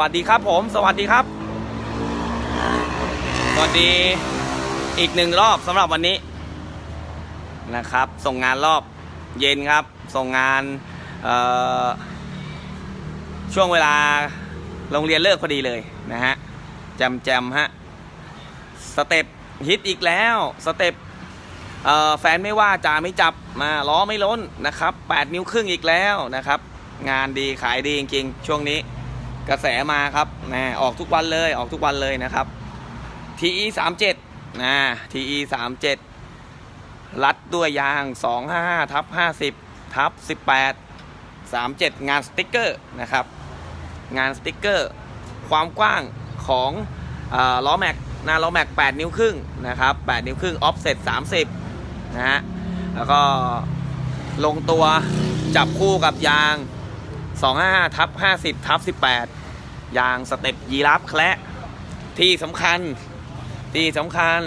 วัสดีครับผม สวัสดีครับ สวัสดีอีกหนึ่งรอบสำหรับวันนี้นะครับ ส่งงานรอบเย็นครับ ส่งงานช่วงเวลาโรงเรียนเลิกพอดีเลยนะฮะแจมแจมฮะสเต็ปฮิตอีกแล้วสเต็ปแฟนไม่ว่าจ่าไม่จับมาล้อไม่ล้นนะครับ 8 นิ้วครึ่งอีกแล้วนะครับ งานดีขายดีจริงๆ ช่วงนี้ กระแสมาครับนะออกทุกวันเลยออกทุกวันเลยนะครับ TE 3 7นะ TE 3 7รัดด้วยยาง 255ทับ50ทับ18 37 งานสติ๊กเกอร์นะครับ งานสติ๊กเกอร์ ความกว้างของล้อแม็กหน้าล้อแม็ก 8 นิ้วครึ่งนะครับ8นิ้วครึ่งออฟเซ็ต30นะฮะแล้วก็ลงตัวจับคู่กับยาง 25ทับ50ทับ18 ยางสเต็ปยีราฟแคละที่สำคัญที่สำคัญ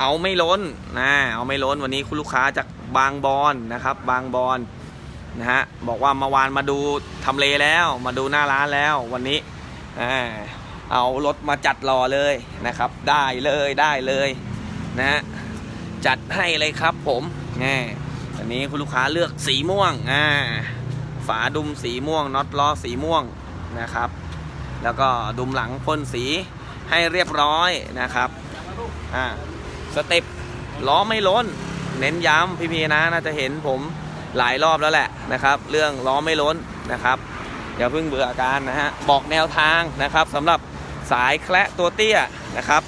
เอาไม่ล้นนะเอาไม่ล้นวันนี้คุณลูกค้าจากบางบอนนะครับ บางบอนนะฮะบอกว่าเมื่อวานมาดูทำเลแล้วมาดูหน้าร้านแล้ววันนี้เอารถมาจัดรอเลยนะครับ ได้เลยได้เลยนะฮะจัดให้เลยครับผมแง่วันนี้คุณลูกค้าเลือกสีม่วงอ่า ฝาดุมสีม่วงน็อตล้อสีม่วงนะครับ แล้วก็ดุมหลังพ่นสีให้เรียบร้อยนะครับอ่าสเต็ปล้อไม่ล้น เน้นย้ำพี่ๆนะน่าจะเห็นผมหลายรอบแล้วแหละนะครับ เรื่องล้อไม่ล้นนะครับอย่าเพิ่งเบื่ออาการนะฮะบอกแนวทางนะครับสำหรับสายแคละตัวเตี้ยนะครับ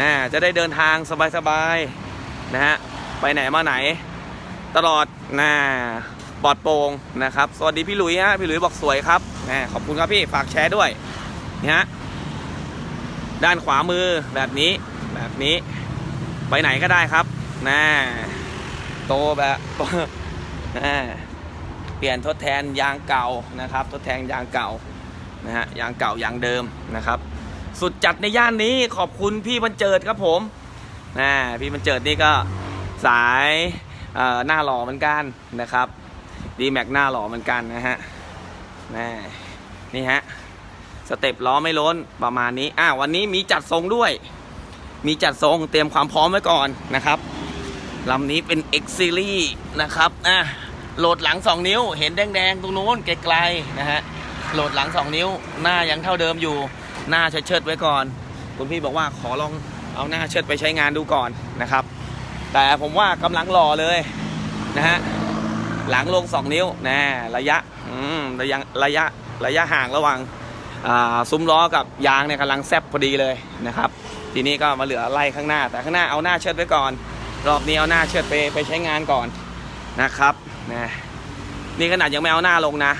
อ่าจะได้เดินทางสบายๆนะฮะไปไหนมาไหน ตลอดนะ ปลอดโปร่งนะครับ สวัสดีพี่หลุยฮะพี่หลุยบอกสวยครับนะขอบคุณครับพี่ฝากแชร์ด้วยนี่ฮะด้านขวามือแบบนี้แบบนี้ ไปไหนก็ได้ครับนะโตแบบนะเปลี่ยนทดแทนยางเก่านะครับ ทดแทนยางเก่านะฮะยางเก่ายางเดิมนะครับ สุดจัดในย่านนี้ขอบคุณพี่บรรเจิดครับผมนะพี่บรรเจิดนี่ก็สายหน้าหล่อเหมือนกันนะครับ ดีแม็กหน้าหล่อเหมือนกันนะฮะนะนี่ฮะสเต็ปล้อไม่ล้นประมาณนี้อ่าวันนี้มีจัดทรงด้วย มีจัดทรงเตรียมความพร้อมไว้ก่อนนะครับลำนี้เป็น X Series นะครับอะโหลดหลัง 2 นิ้ว เห็นแดงๆ ตรงนู้นไกลๆนะฮะโหลดหลัง 2 นิ้ว หน้ายังเท่าเดิมอยู่ หน้าเชิดๆไว้ก่อน คุณพี่บอกว่าขอลองเอาหน้าเชิดไปใช้งานดูก่อนนะครับ แต่ผมว่ากำลังหล่อเลยนะฮะ หลังลง 2 นิ้วนะระยะระยะระยะระยะห่างระหว่างซุ้มล้อกับยางเนี่ยกำลังแซบพอดีเลยนะครับ ทีนี้ก็มาเหลือไล่ข้างหน้า แต่ข้างหน้าเอาหน้าเชิดไว้ก่อน รอบนี้เอาหน้าเชิดไปไปใช้งานก่อนนะครับนะนี่ขนาดยังไม่เอาหน้าลงนะ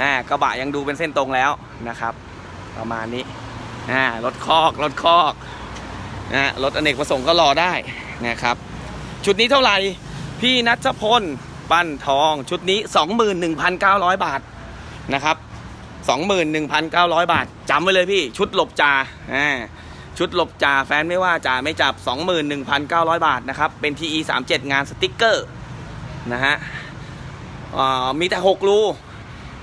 อ่ากระบะยังดูเป็นเส้นตรงแล้วนะครับ ประมาณนี้อ่ารถคอกรถคอกนะรถอเนกประสงค์ก็รอได้นะครับ ชุดนี้เท่าไหร่พี่นัชพล ปั้นทองชุดนี้ 21,900 บาทนะครับ 21,900 บาทจำไว้เลยพี่ ชุดหลบจ่าอ่าชุดหลบจ่าแฟนไม่ว่าจ่าไม่จับ 21,900 บาทนะครับเป็น TE 37งานสติกเกอร์นะฮะอ่ามีแต่ 6 รู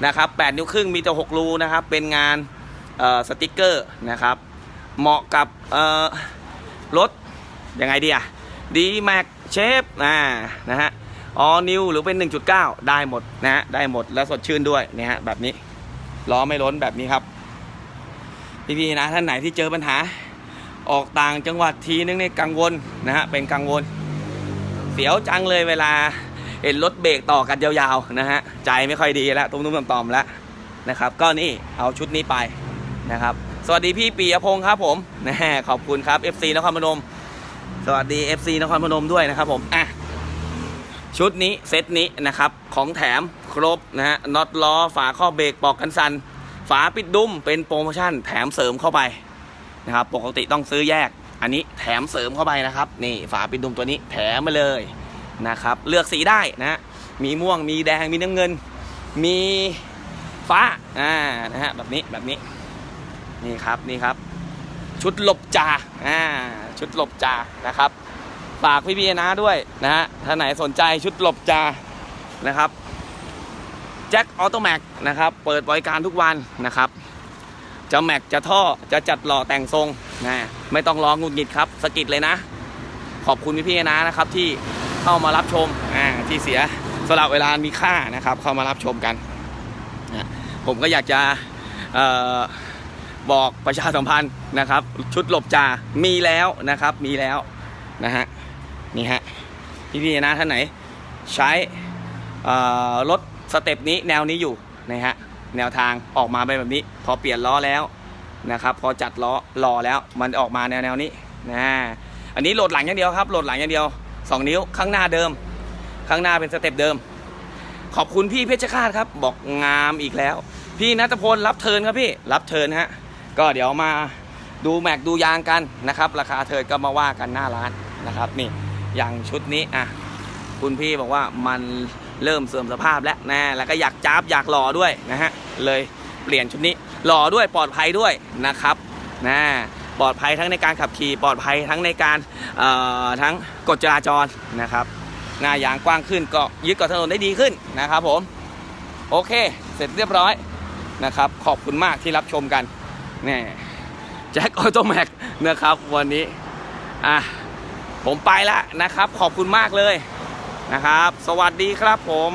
นะครับ8นิ้วครึ่งมีแต่ 6 รูนะครับ เป็นงานเอ่อสติกเกอร์นะครับ เหมาะกับเอ่อรถยังไงดีอะดีแม็กเชฟอ่านะฮะ ออนิวหรือเป็น 1.9 ได้หมดนะฮะได้หมดและสดชื่นด้วยเนี่ยฮะแบบนี้ล้อไม่ล้นแบบนี้ครับ พี่ๆนะท่านไหนที่เจอปัญหา ออกต่างจังหวัดทีนึงเนี่ยกังวลนะฮะเป็นกังวล เสียวจังเลยเวลาเห็นรถเบรกต่อกันยาวๆนะฮะใจไม่ค่อยดีแล้วตุ้มๆต่อมๆแล้วนะครับ ก็นี่เอาชุดนี้ไปนะครับ สวัสดีพี่ปียพงศ์ครับผมนะฮะขอบคุณครับ FC นครพนม สวัสดี FC นครพนมด้วยนะครับผมอะ ชุดนี้เซตนี้นะครับ ของแถมครบนะฮะน็อตล้อฝาข้อเบรกปอกกันสัน ฝาปิดดุมเป็นโปรโมชั่นแถมเสริมเข้าไปนะครับปกติต้องซื้อแยก อันนี้แถมเสริมเข้าไปนะครับนี่ฝาปิดดุมตัวนี้แถมมาเลยนะครับเลือกสีได้นะฮะมีม่วงมีแดงมีน้ำเงิน มีฟ้าอ่านะฮะแบบนี้แบบนี้นี่ครับนี่ครับ ชุดหลบจ่าอ่าชุดหลบจ่านะครับ ฝากพี่พีนะด้วยนะฮะถ้าไหนสนใจชุดหลบจานะครับแจ็คออโตแม็กนะครับ เปิดบริการทุกวันนะครับ จะแม็กจะท่อจะจัดหล่อแต่งทรงนะไม่ต้องร้องงุนงิดครับสกิดเลยนะ ขอบคุณพี่ๆนะนะครับ ที่เข้ามารับชมอ่าที่เสียสละเวลามีค่านะครับ เข้ามารับชมกันนะผมก็อยากจะออบอกประชาสัมพันธ์นะครับ ชุดหลบจามีแล้วนะครับ มีแล้วนะฮะ นี่ฮะพี่ๆนะท่านไหนใช้รถสเต็ปนี้แนวนี้อยู่นะฮะแนวทางออกมาเป็นแบบนี้ พอเปลี่ยนล้อแล้วนะครับพอจัดล้อรอแล้วมันออกมาแนวแนวนี้นะอันนี้โหลดหลังอย่างเดียวครับโหลดหลังอย่างเดียว 2 นิ้วข้างหน้าเดิม ข้างหน้าเป็นสเต็ปเดิม ขอบคุณพี่เพชรฆาตครับบอกงามอีกแล้ว พี่นัทพลรับเทินครับพี่รับเทินฮะก็เดี๋ยวมาดูแม็กดูยางกันนะครับ ราคาเทินก็มาว่ากันหน้าร้านนะครับนี่ อย่างชุดนี้อะคุณพี่บอกว่ามันเริ่มเสื่อมสภาพแล้วนะแล้วก็อยากจ้าบอยากหล่อด้วยนะฮะเลยเปลี่ยนชุดนี้หล่อด้วยปลอดภัยด้วยนะครับนะปลอดภัยทั้งในการขับขี่ปลอดภัยทั้งในการทั้งกฎจราจรนะครับหน้ายางกว้างขึ้นก็ยึดเกับถนนได้ดีขึ้นนะครับผมโอเค เสร็จเรียบร้อยนะครับ ขอบคุณมากที่รับชมกันนี่แจ็คออโตแม็กนะครับวันนี้อะ ผมไปแล้วนะครับ ขอบคุณมากเลยนะครับ สวัสดีครับผม